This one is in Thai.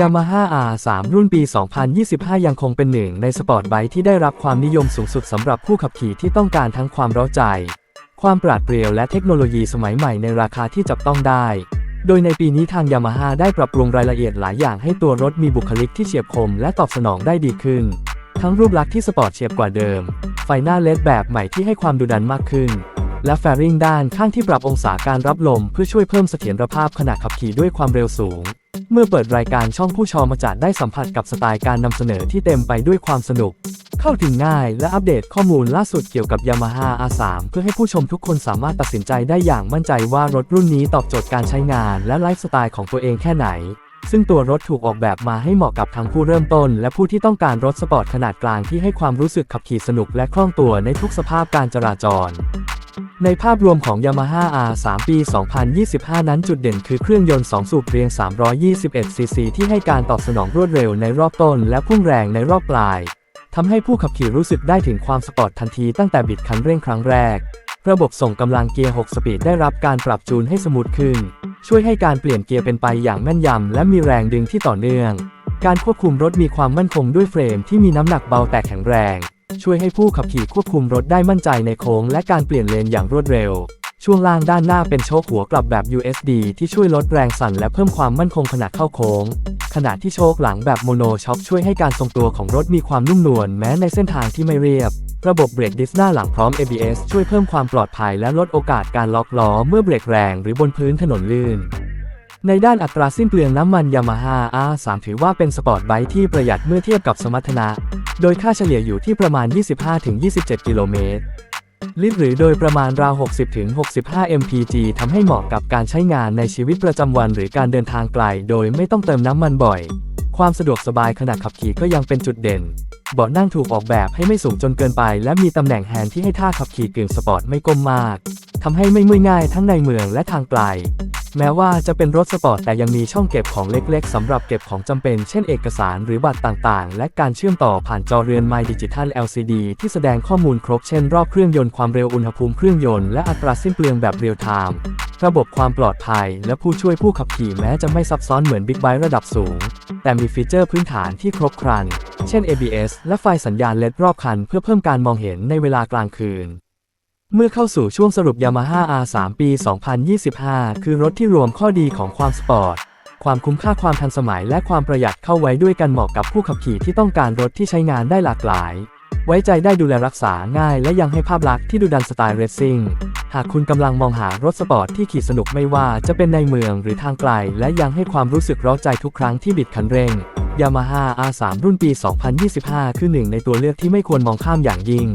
Yamaha R3 รุ่นปี 2025 ยังคงเป็นหนึ่งในสปอร์ตไบค์ที่ได้รับความนิยมสูงสุดสำหรับผู้ขับขี่ที่ต้องการทั้งความร้าใจ ความปราดเปรียวและเทคโนโลยีสมัยใหม่ในราคาที่จับต้องได้ โดยในปีนี้ทาง Yamaha ได้ปรับปรุงรายละเอียดหลายอย่างให้ตัวรถมีบุคลิกที่เฉียบคมและตอบสนองได้ดีขึ้น ทั้งรูปลักษณ์ที่สปอร์ตเฉียบกว่าเดิม ไฟหน้าเลดแบบใหม่ที่ให้ความดุดันมากขึ้น และแฟริงด้านข้างที่ปรับองศาการรับลมเพื่อช่วยเพิ่มเสถียรภาพขณะขับขี่ด้วยความเร็วสูง เมื่อเปิดรายการช่องผู้ชมมาจัดได้สัมผัสกับสไตล์การนำเสนอที่เต็มไปด้วยความสนุก เข้าถึงง่ายและอัปเดตข้อมูลล่าสุดเกี่ยวกับ Yamaha R3 เพื่อให้ผู้ชมทุกคนสามารถตัดสินใจได้อย่างมั่นใจว่ารถรุ่นนี้ตอบโจทย์การใช้งานและไลฟ์สไตล์ของตัวเองแค่ไหน ซึ่งตัวรถถูกออกแบบมาให้เหมาะกับทั้งผู้เริ่มต้น และผู้ที่ต้องการรถสปอร์ตขนาดกลางที่ให้ความรู้สึกขับขี่สนุกและคล่องตัวในทุกสภาพการจราจร ในภาพรวมของ Yamaha R3 ปี 2025 นั้นจุดเด่นคือเครื่องยนต์ 2 สูบเรียง 321 ซีซีที่ให้การตอบสนองรวดเร็วในรอบต้นและพุ่งแรงในรอบปลาย ทำให้ผู้ขับขี่รู้สึกได้ถึงความสปอร์ตทันทีตั้งแต่บิดคันเร่งครั้งแรก ระบบส่งกำลังเกียร์ 6 สปีดได้รับการปรับจูนให้สมูทขึ้น ช่วยให้การเปลี่ยนเกียร์เป็นไปอย่างแม่นยำและมีแรงดึงที่ต่อเนื่อง การควบคุมรถมีความมั่นคงด้วยเฟรมที่มีน้ำหนักเบาแต่แข็งแรง ช่วยให้ผู้ขับขี่ควบคุมรถได้มั่นใจในโค้งและการเปลี่ยนเลนอย่างรวดเร็ว ช่วงล่างด้านหน้าเป็นโชคหัวกลับแบบ USD ที่ช่วยลดแรงสั่นและเพิ่มความมั่นคงขณะเข้าโค้ง ขณะที่โชคหลังแบบโมโนช็อคช่วยให้การทรงตัวของรถมีความนุ่มนวลแม้ในเส้นทางที่ไม่เรียบ ระบบเบรกดิสหน้าหลังพร้อม ABS ช่วยเพิ่มความปลอดภัยและลดโอกาสการล็อกล้อเมื่อเบรกแรงหรือบนพื้นถนนลื่นในด้านอัตราสิ้นเปลืองน้ำมัน Yamaha R3 ถือว่าเป็นสปอร์ตไบค์ที่ประหยัดเมื่อเทียบกับสมรรถนะ โดยค่าเฉลี่ยอยู่ที่ประมาณ 25-27 กิโลเมตร ลิตรหรือโดยประมาณราว 60-65 mpg ทำให้เหมาะกับการใช้งานในชีวิตประจำวันหรือการเดินทางไกล โดยไม่ต้องเติมน้ำมันบ่อย ความสะดวกสบายขณะขับขี่ก็ยังเป็นจุดเด่น เบาะนั่งถูกออกแบบให้ไม่สูงจนเกินไป และมีตำแหน่งแฮนด์ที่ให้ท่าขับขี่กึ่งสปอร์ตไม่ก้มมากทำให้ไม่เมื่อยง่ายทั้งในเมืองและทางไกล แม้ว่าจะเป็นรถสปอร์ตแต่ยังมีช่องเก็บของเล็กๆสำหรับเก็บของจำเป็นเช่นเอกสารหรือบัตรต่างๆ และการเชื่อมต่อผ่านจอเรือน My Digital LCD ที่แสดงข้อมูลครบเช่นรอบเครื่องยนต์ความเร็วอุณหภูมิเครื่องยนต์และอัตราสิ้นเปลืองแบบเรียลไทม์ระบบความปลอดภัย และผู้ช่วยผู้ขับขี่แม้จะไม่ซับซ้อนเหมือนบิ๊กไบค์ระดับสูง แต่มีฟีเจอร์พื้นฐานที่ครบครัน เช่น ABS และไฟสัญญาณเลดรอบคันเพื่อเพิ่มการมองเห็นในเวลากลางคืน เมื่อเข้าสู่ช่วงสรุป Yamaha R3 ปี 2025 คือรถที่รวมข้อดีของความสปอร์ต ความคุ้มค่าความทันสมัยและความประหยัดเข้าไว้ด้วยกันเหมาะกับผู้ขับขี่ที่ต้องการรถที่ใช้งานได้หลากหลาย ไว้ใจได้ดูแลรักษาง่ายและยังให้ภาพลักษณ์ที่ดูดันสไตล์เรซซิ่ง หากคุณกำลังมองหารถสปอร์ตที่ขี่สนุกไม่ว่าจะเป็นในเมืองหรือทางไกล และยังให้ความรู้สึกร้าใจทุกครั้งที่บิดคันเร่ง Yamaha R3 รุ่นปี 2025 คือหนึ่งในตัวเลือกที่ไม่ควรมองข้ามอย่างยิ่ง